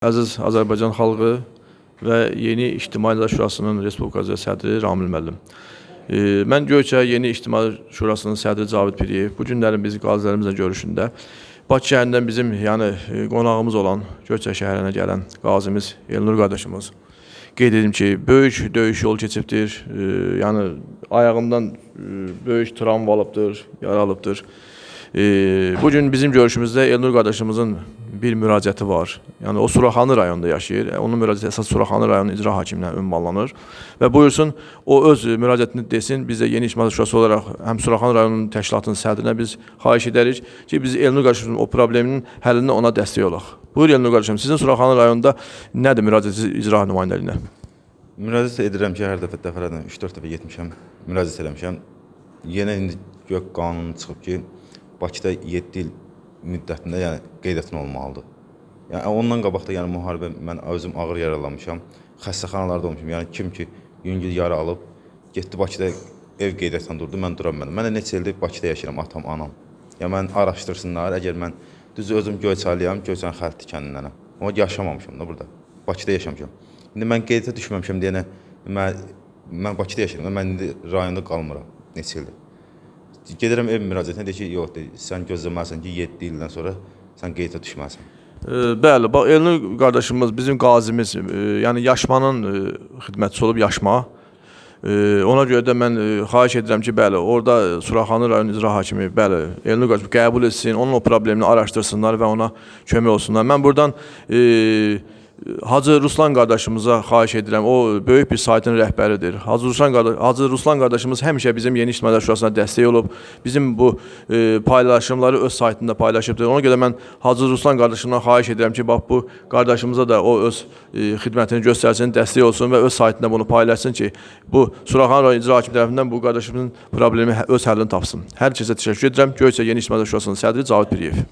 Əziz Azərbaycan xalqı və Yeni İctimai Şurasının Respublika sədri Ramil müəllim. E, Mən Göyçə Yeni İctimai Şurasının sədri Cavid Piriyev bu günlərin biz qazilərimizlə görüşündə Bakı şəhərindən bizim yəni e, qonağımız olan Göyçə şəhərinə gələn qazimiz Elnur qardaşımız qeyd edim ki, böyük döyüş yol keçibdir. E, yəni ayağından e, böyük travma alıbdır, yaralıbdır. E, bu gün bizim görüşümüzdə Elnur qardaşımızın bir müraciəti var. Yəni o Suraxanı rayonunda yaşayır. E, Onun müraciəti əsas Suraxanı rayonu icra hakimindən ünvanlanır və buyursun o öz müraciətini desin. Biz də Yeni İctimai Şurası olaraq həm Suraxanı rayonunun təşkilatının sədrinə biz xahiş edərik ki, biz Elnur qardaşımızın o probleminin həllində ona dəstək olaq. Buyur Elnur qardaşım, sizin Suraxanı rayonunda nədir müraciətiniz icra nümayəndəliyinə? Müraciət edirəm ki, hər dəfə dəfələrlə 3-4 dəfə getmişəm, müraciət eləmişəm. Yenə indi gök qanun çıxıb ki, Bakıda 7 il müddətində yəni qeydiyyatın olmalıdır. Yəni ondan qabaq da yəni müharibə mən özüm ağır yaralanmışam. Xəstəxanalarda olmuşam. Yəni kim ki yüngül yara alıb getdi Bakıda ev qeydiyyatından durdu, mən dura bilmədim. Mən də neçə ildir Bakıda yaşayıram, atam, anam. Yəni mən araşdırsınlar, əgər mən düz özüm Göyçalıyam, Göyçən xətti kəndindənəm. Amma yaşamamışam da burada. Bakıda yaşamışam. İndi mən qeydiyyata düşməmişəm deyənə mən mən Bakıda yaşayıram. Mən indi rayonda qalmıram neçə ildir. Gedirəm ev müraciətinə deyir ki, yox, deyir, sən gözləməlisən ki, 7 ildən sonra sən qeydiyyata düşməlisən. E, Bəli, bax Elnur qardaşımız bizim qazimiz, e, yəni Yaşmanın e, xidmətçisi olub Yaşma. E, Ona görə də mən e, xahiş edirəm ki, bəli, orada Suraxanı rayon icra hakimi, bəli, Elnur qardaşım qəbul etsin, onun o problemini araşdırsınlar və ona kömək olsunlar. Mən buradan e, Hacı Ruslan qardaşımıza xahiş edirəm. O böyük bir saytın rəhbəridir. Hacı Ruslan qardaş Hacı Ruslan qardaşımız həmişə bizim Yeni İctimai Şurasına dəstək olub. Bizim bu e, paylaşımları öz saytında paylaşıbdır. Ona görə mən Hacı Ruslan qardaşımdan xahiş edirəm ki, bax bu qardaşımıza da o öz e, xidmətini göstərsin, dəstək olsun və öz saytında bunu paylaşsın ki, bu Suraxan rayon icra hakimi tərəfindən bu qardaşımızın problemi hə- öz həllini tapsın. Hər kəsə təşəkkür edirəm. Göyçə Yeni İctimai Şurasının sədri Cavid Piriyev.